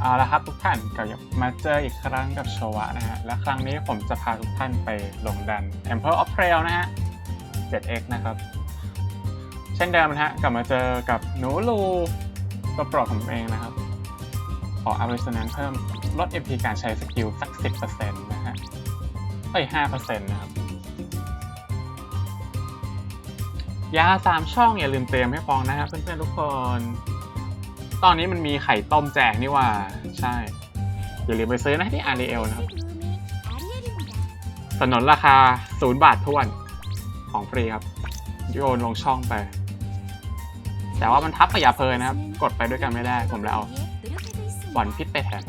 เอาละครับทุกท่านก็มาเจออีกครั้งกับโชวะนะฮะ และครั้งนี้ผมจะพาทุกท่านไปลงดัน Temple of Trail นะฮะ 7x นะครับ เช่นเดิมนะฮะ กลับมาเจอกับหนูลูตัวโปรดของผมเองนะครับ ขออัพเรส o น a n เพิ่มลด MP การใช้สกิลสัก 10%นะฮะเอ้ย5%นะครับ ยาสามช่องอย่าลืมเตรียมให้ฟองนะฮะเพื่อนๆทุกคน ตอนนี้มันมีไข่ต้มแจกนี่ว่า ใช่ อย่าลืมไปซื้อนะที่ r อ l นะครับสนนราคา0บาททวนของฟรีครับ โยนลงช่องไป แต่ว่ามันทับขยะเพลินนะครับ กดไปด้วยกันไม่ได้ ผมเลยเอาหวันพิษไปแทน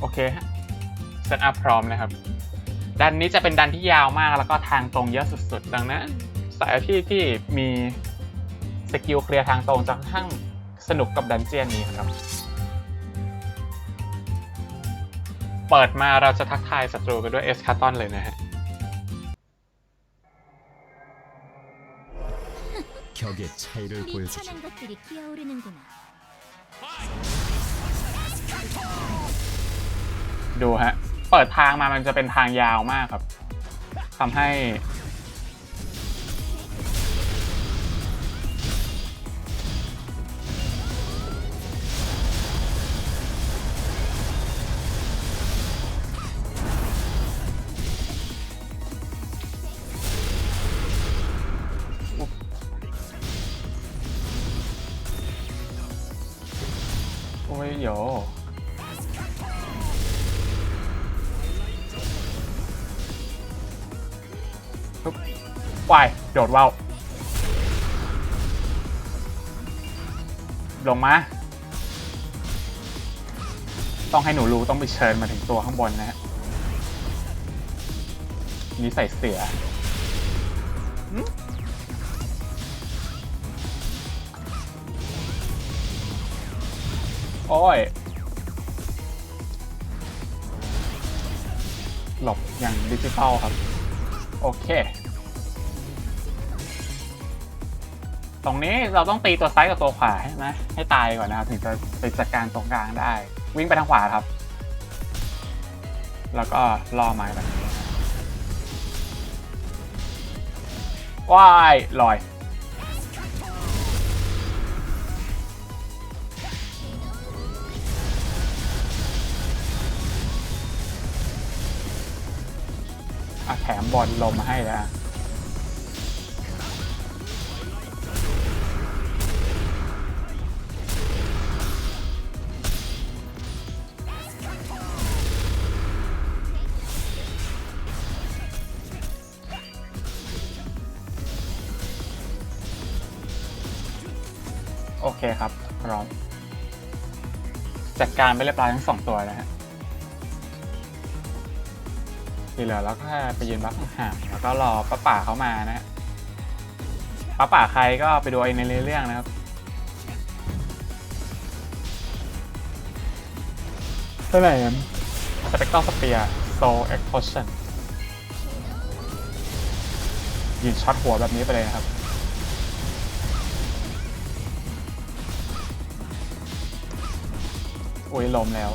โอเคฮะเซตอัพพร้อมนะครับดันนี้จะเป็นดันที่ยาวมากแล้วก็ทางตรงเยอะสุดๆ ดังนั้นสายอาชีพที่มีสกิลเคลียร์ทางตรงจะค่อนข้าง สนุกกับดันเจียนนี้ครับ เปิดมาเราจะทักทายศัตรูกันด้วยเอสคาตอนเลยนะฮะ 격의 차이를 보여주지 비찬한 것들이 끼어오르는구나. ดูฮะ เปิดทางมามันจะเป็นทางยาวมากครับทำให้ โอ้ยโยปุ๊บายโดดว่าวลงมา ต้องให้หนูรู้ต้องไปเชิญมาถึงตัวข้างบนนะฮะนี่ใส่เสีย โอ้ย หลบอย่างดิจิตอลครับ โอเค ตรงนี้เราต้องตีตัวซ้ายกับตัวขวาใช่ไหมให้ตายก่อนนะครับ ถึงจะไปจัดการตรงกลางได้ วิ่งไปทางขวาครับ แล้วก็ล่อไม้แบบนี้ว้ายลอย แถมบอลลมมาให้แล้วโอเคครับ พร้อม จัดการไปเรียบร้อยทั้งสองตัวแล้วฮะ ที่เหลือเราก็แค่ไปยืนรับห่างแล้วก็รอป้าป่าเขามานะป้าป่าใครก็ไปดูเองในเรื่องนะครับเท่าไหร่สเปกตอร์สเปียร์โซเอ็กโพชั่นยืนช็อตหัวแบบนี้ไปเลยนะครับอุ้ยลมแล้ว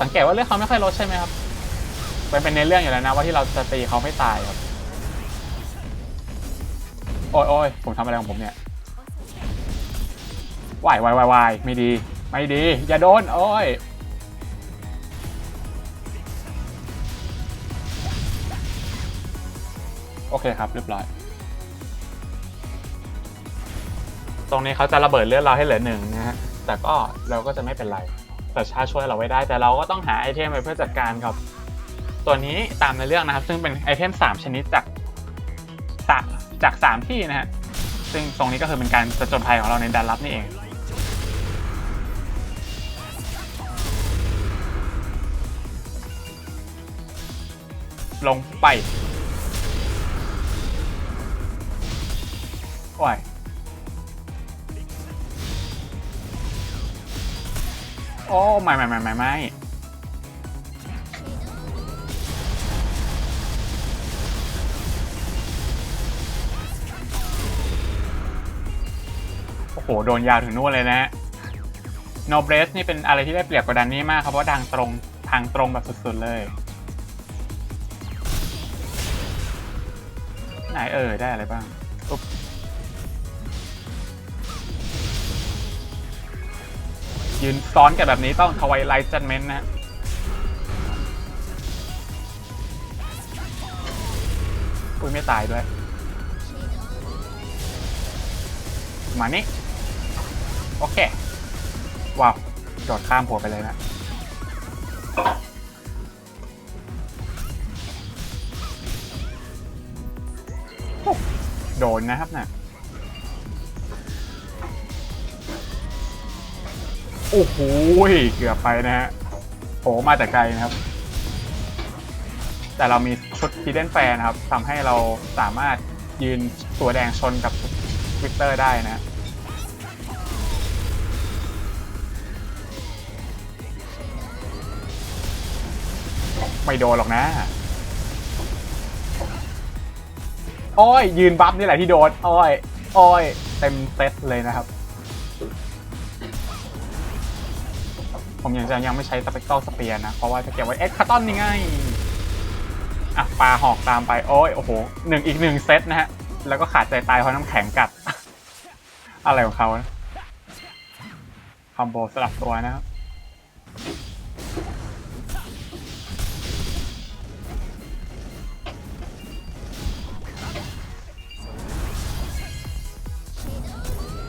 สังเกตว่าเลือดเขาไม่ค่อยลดใช่ไหมครับมันเป็นในเรื่องอยู่แล้วนะว่าที่เราจะตีเขาไม่ตายครับ โอ้ยโอ้ยผมทำอะไรของผมเนี่ยวายวายวายวายไม่ดี ไม่ดี อย่าโดน โอ้ยโอเคครับ เรียบร้อย ตรงนี้เขาจะระเบิดเลือดเราให้เหลือหนึ่งนะฮะ แต่ก็เราก็จะไม่เป็นไร แต่ชาช่วยเราไว้ได้ แต่เราก็ต้องหาไอเทมไปเพื่อจัดการกับ ตัวนี้ตามในเรื่องนะครับ ซึ่งเป็นไอเทม 3 ชนิดจากสามจาก 3 ที่นะฮะซึ่งตรงนี้ก็คือเป็นการจะจนภัยของเราในดันลับนี่เองลงไปโอ้ย โอ้ไม่ไม่ไม่ไม่ไม่โอ้โห โดนยาวถึงนู่นเลยนะโนเบรสนี่เป็นอะไรที่ได้เปรียบกว่าดันนี่มากครับ เพราะดังตรงทางตรงแบบสุดๆเลย ไหนเออได้อะไรบ้าง ยืนซ้อนกันแบบนี้ต้องทวายไลท์จันเมนนะฮะอุ้ยไม่ตายด้วย มานี่ โอเค ว้าวจอดข้ามหัวไปเลยนะโดนนะครับน่ะ โอ้โหเกือบไปนะฮะโผล่มาแต่ไกลนะครับ แต่เรามีชุด Hidden Fair นครับทำให้เราสามารถยืนตัวแดงชนกับวิกเตอร์ได้นะฮะไม่โดนหรอกนะอ้อยยืนบัฟนี่แหละที่โดนอ้อยอ้อย เต็มเซตเลยนะครับ ผมยังจะยังไม่ใช้สเปกต r ลสเปียนะ เพราะว่าจะเก็บไว้เอ็กคาตอนนี่ไงอะปลาหอกตามไปโอ้ยโอ้โหหนึ่งอีกหนึ่งเซตนะฮะ แล้วก็ขาดใจตายเพราะน้ำแข็งกัด อะไรของเขาคอมโบสลับตัวนะครับ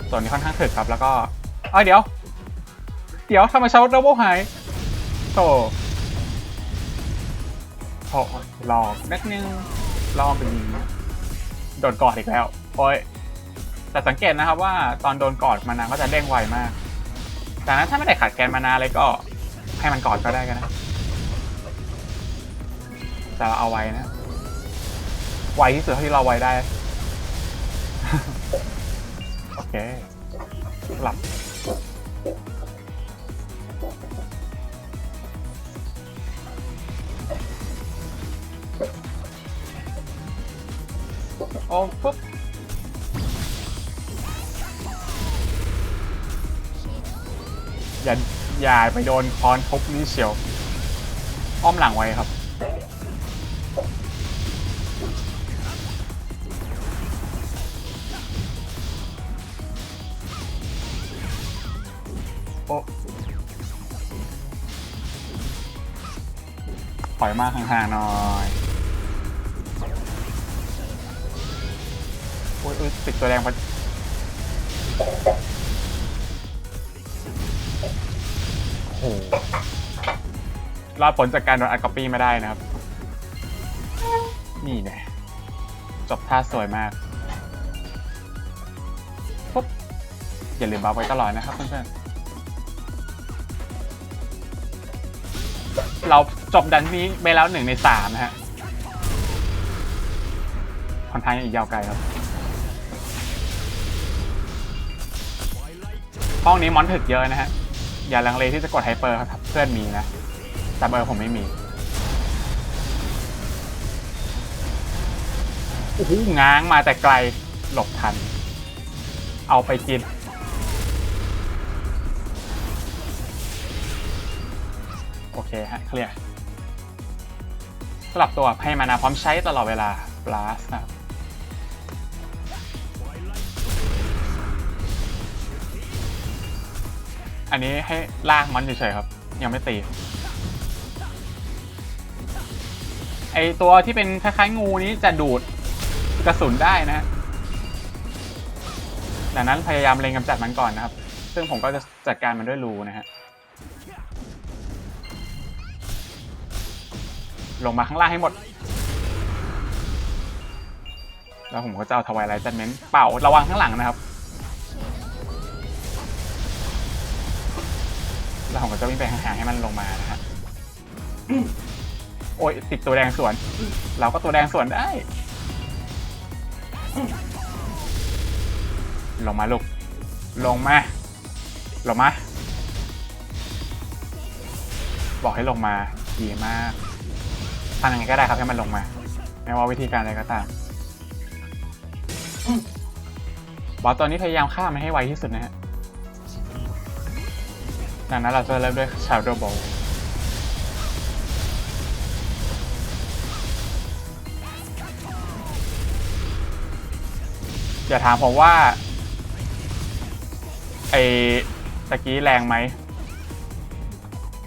ส่วนนี้ค่อนข้างถึกครับแล้วก็เอ้ยเดี๋ยว เดี๋ยวทำไมชาดับเบิลหายโธ่โธ่หลอกนิดนึงลองเป็นโดนกอดอีกแล้วโอ้ยแต่สังเกตนะครับว่าตอนโดนกอดมานาก็จะเด้งไวมากจากนั้นถ้าไม่ได้ขาดแกนมานาเลยก็ให้มันกอดก็ได้กันนะแต่เราเอาไว้นะ ไวที่สุดเท่าที่เราไวได้ โอเคหลับ โอ้ปุ๊บอย่าอย่าไปโดนคอนทุบนี่เชียว อ้อมหลังไว้ครับ โอ้ถอยมาห่างๆหน่อย อ้ยโอ้ยติดตัวแดงไปโอ้โหรอดผลจากการโดนอัดก๊อปปี้ไม่ได้นะครับ นี่เนี่ยจบท่าสวยมากปุ๊บอย่าลืมบัฟไว้ตลอดนะครับเพื่อนๆ เราจบดันนี้ไปแล้วหนึ่งในสามนะฮะคอนข้างยังอีกยาวไกลครับ ห้องนี้มอนถึกเยอะนะฮะ อย่าลังเลที่จะกดไฮเปอร์ครับเพื่อนมีนะ แต่เบอร์ผมไม่มี โอ้โหง้างมาแต่ไกลหลบทัน เอาไปกิน โอเคฮะเคลียร์สลับตัวให้มานาพร้อมใช้ตลอดเวลา blast นะครับ อันนี้ให้ลากมันเฉยๆครับ ยังไม่ตี ไอตัวที่เป็นคล้ายๆงูนี้จะดูดกระสุนได้นะฮะดังนั้นพยายามเล็งกำจัดมันก่อนนะครับ ซึ่งผมก็จะจัดการมันด้วยรูนะฮะ ลงมาข้างล่างให้หมด แล้วผมก็จะเอาทวายไลท์จัดเมนเป่าระวังข้างหลังนะครับ แล้วผมก็จะวิ่งไปห่างๆให้มันลงมานะฮะโอ้ยติดตัวแดงสวน เราก็ตัวแดงสวนได้ ลงมาลูก ลงมา ลงมา บอกให้ลงมาดีมากทำยังไงก็ได้ครับให้มันลงมา ไม่ว่าวิธีการอะไรก็ตามบอสตัวนี้พยายามฆ่ามันให้ไวที่สุดนะฮะ ดังนั้นเราจะเริ่มด้วย Shadow Ball อย่าถามผมว่าไอ้ตะกี้แรงไหม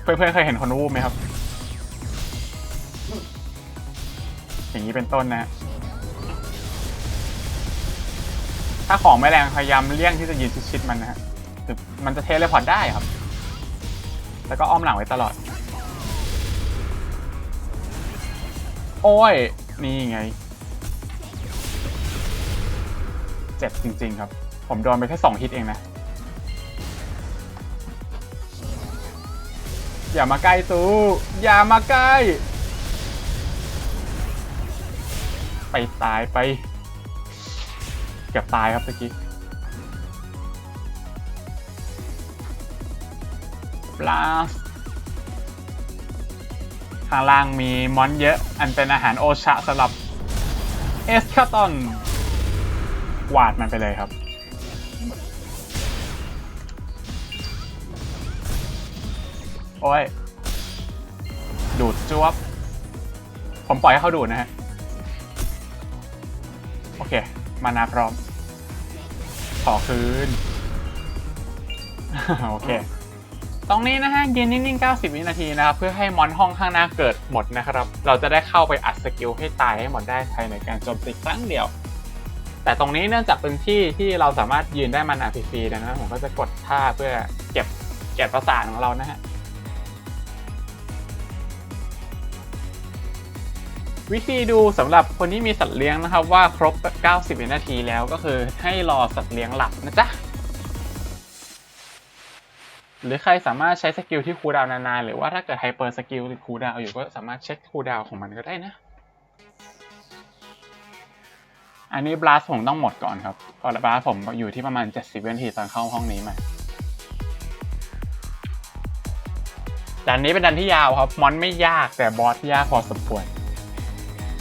เพื่อนๆเคยเห็นคนวูบไหมครับ อย่างนี้เป็นต้นนะ ถ้าของไม่แรงพยายามเลี่ยงที่จะยืนชิดๆมันนะฮะมันจะเทเลพอร์ตได้ครับ แล้วก็อ้อมหลังไว้ตลอด โอ้ย นี่ไง เจ็บจริง ๆ ครับ ผมโดนไปแค่สองฮิตเองนะ อย่ามาใกล้ตู้ อย่ามาใกล้ ไปตายไป เกือบตายครับเมื่อกี้ ลาสข้างล่างมีมอนเยอะ อันเป็นอาหารโอชะสำหรับเอสคาตอนวาดมันไปเลยครับ โอ้ย ดูดจวบ ผมปล่อยให้เขาดูดนะฮะ โอเค มานาพร้อม ขอคืน โอเค ตรงนี้นะฮะยืนนิ่งๆ 90 วินาทีนะครับ เพื่อให้มอนห้องข้างหน้าเกิดหมดนะครับ เราจะได้เข้าไปอัดสกิลให้ตายให้หมดได้ภายในการโจมตีครั้งเดียว แต่ตรงนี้เนื่องจากเป็นที่ที่เราสามารถยืนได้มานาฟรีๆดังนั้นผมก็จะกดท่าเพื่อเก็บเก็บประสาทของเรานะฮะวิธีดูสำหรับคนที่มีสัตว์เลี้ยงนะครับว่าครบ 90 วินาทีแล้วก็คือให้รอสัตว์เลี้ยงหลับนะจ๊ะ หรือใครสามารถใช้สกิลที่คูลดาวนานๆ หรือว่าถ้าเกิดไฮเปอร์สกิลหรือคูลดาวอยู่ก็สามารถเช็คคูลดาวของมันก็ได้นะ อันนี้บลัสผมต้องหมดก่อนครับเพราะบลัสผมอยู่ที่ประมาณ 70วินาทีตอนเข้าห้องนี้มาดันนี้เป็นดันที่ยาวครับ มอนไม่ยากแต่บอสยากพอสมควร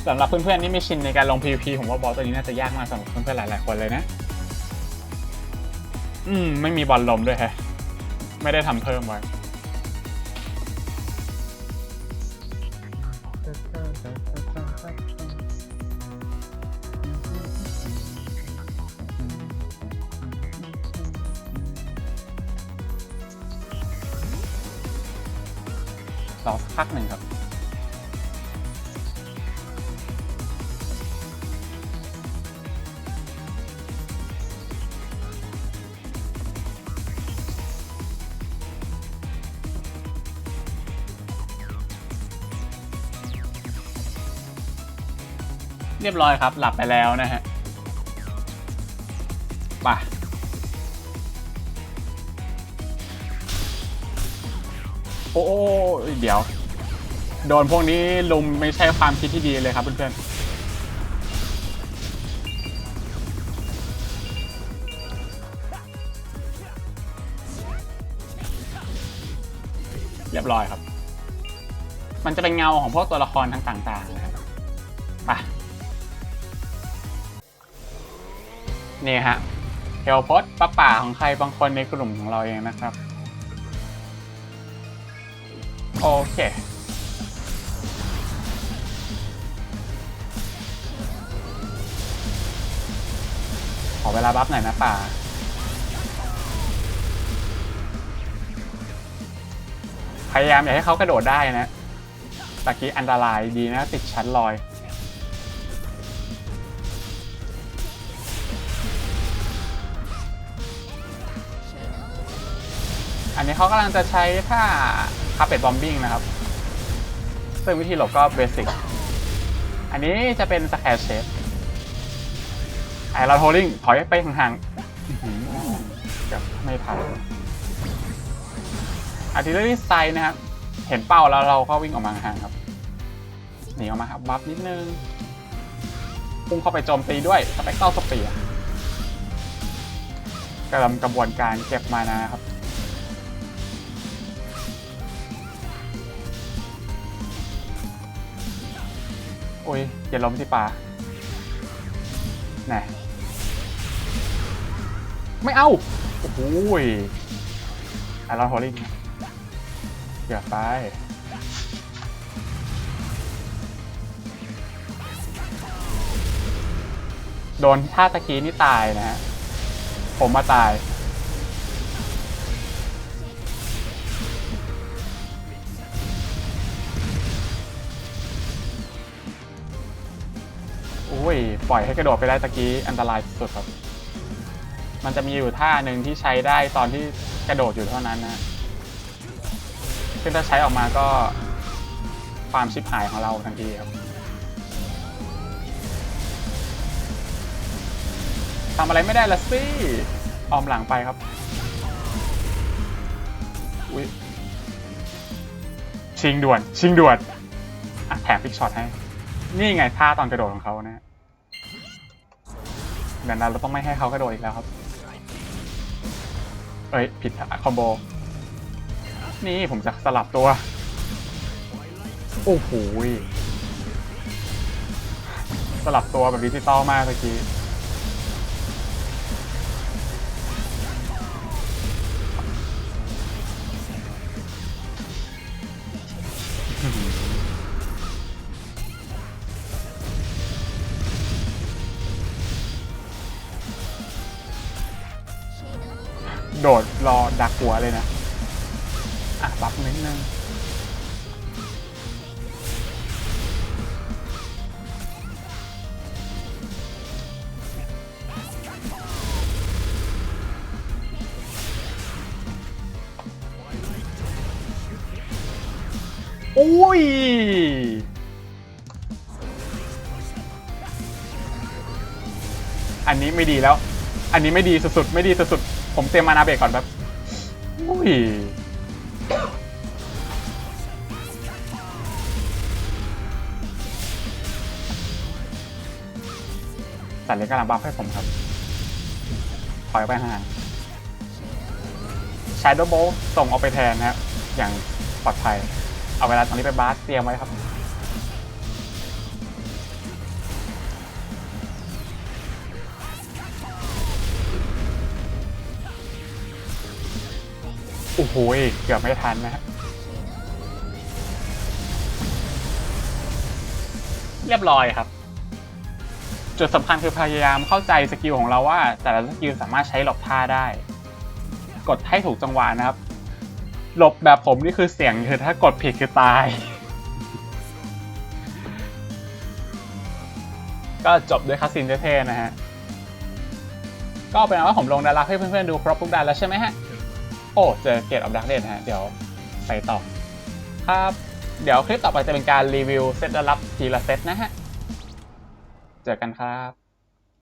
สำหรับเพื่อนๆที่ไม่ชินในการลง PVP ผมว่าบอสตัวนี้น่าจะยากมากสำหรับเพื่อนๆหลายๆคนเลยนะ อืม ไม่มีบอลลมด้วยแฮะ ไม่ได้ทำเพิ่มไว้ รอสักพักหนึ่งครับ เรียบร้อยครับ หลับไปแล้วนะฮะไปโอ้เดี๋ยว โดนพวกนี้ลุมไม่ใช่ความคิดที่ดีเลยครับเพื่อนๆ เรียบร้อยครับ มันจะเป็นเงาของพวกตัวละครทั้งต่างๆนะครับไป นี่ฮะเฮลพดป้าป่าของใครบางคนในกลุ่มของเราเองนะครับ โอเค ขอเวลาบัฟหน่อยนะป่าพยายามอย่าให้เขากระโดดได้นะตะกี้อันตรายดีนะ ติดชั้นลอย อันนี้เขากำลังจะใช้ท่าคาเป็ดบอมบิ้งนะครับ ซึ่งวิธีหลบก็เบสิก อันนี้จะเป็นสแครเชฟไอเราโฮลิ่งถอยไปห่างๆกือบไม่ทันอาร์ติเลอรี่ไซนะครับ เห็นเป้าแล้วเราก็วิ่งออกมาห่างครับ หนีออกมาครับบัฟนิดนึง พุ่งเข้าไปโจมตีด้วยสเปกเตอร์สเปียร์กำลังกระบวนการเก็บมานะครับ อ้ยอย่าล้มที่ป่าแน่ไม่เอา โอ้โหยไอรอนฮอลลิงเกือบไปโดนท่าตะกี้นี่ตายนะฮะ ผมมาตาย ยปล่อยให้กระโดดไปได้ตะกี้อันตรายสุดครับ มันจะมีอยู่ท่าหนึ่งที่ใช้ได้ตอนที่กระโดดอยู่เท่านั้นนะซึ่งถ้าใช้ออกมาก็ความชิบหายของเราทันทีครับทำอะไรไม่ได้ละสิออมหลังไปครับ อุ้ยชิงด่วน ชิงด่วน อะแถมฟิกช็อตให้ นี่ไงท่าตอนกระโดดของเขานะ ฮะดังนั้นเราต้องไม่ให้เขากระโดดอีกแล้วครับ เอ้ย ผิดคอมโบ นี่ผมจะสลับตัว โอ้โหสลับตัวแบบดิจิตอลมากเมื่อกี้ โดดรอดักหัวเลยนะ อะบัฟนิดนึงอุ้ย อันนี้ไม่ดีแล้ว อันนี้ไม่ดีสุดๆ ไม่ดีสุดๆ ผมเตรียมมานาเบรกก่อนแบบอุ้ยสัตว์เลี้ยงกำลังบัฟให้ผมครับถอยไปห่าง Shadow b o l ส่งออกไปแทนนะครับ อย่างปลอดภัย เอาเวลาตรงนี้ไปบาสเตรียมไว้ครับ อ้โหเกือบไม่ทันนะฮะเรียบร้อยครับ จุดสำคัญคือพยายามเข้าใจสกิลของเราว่า แต่ละสกิลสามารถใช้หลบท่าได้ กดให้ถูกจังหวะนะครับ หลบแบบผมนี่คือเสียงคือถ้ากดผิดคือตาย ก็จบด้วยคัสซินเท่ๆนะฮะก็เป็นอันว่าผมลงดาราให้เพื่อนๆดูครบทุกดานแล้วใช่ไหมฮะ โอ้เจอเกตออฟดักเดนฮะ เดี๋ยวไปต่อครับ เดี๋ยวคลิปต่อไปจะเป็นการรีวิวเซตละรับทีละเซตนะฮะ เจอกันครับ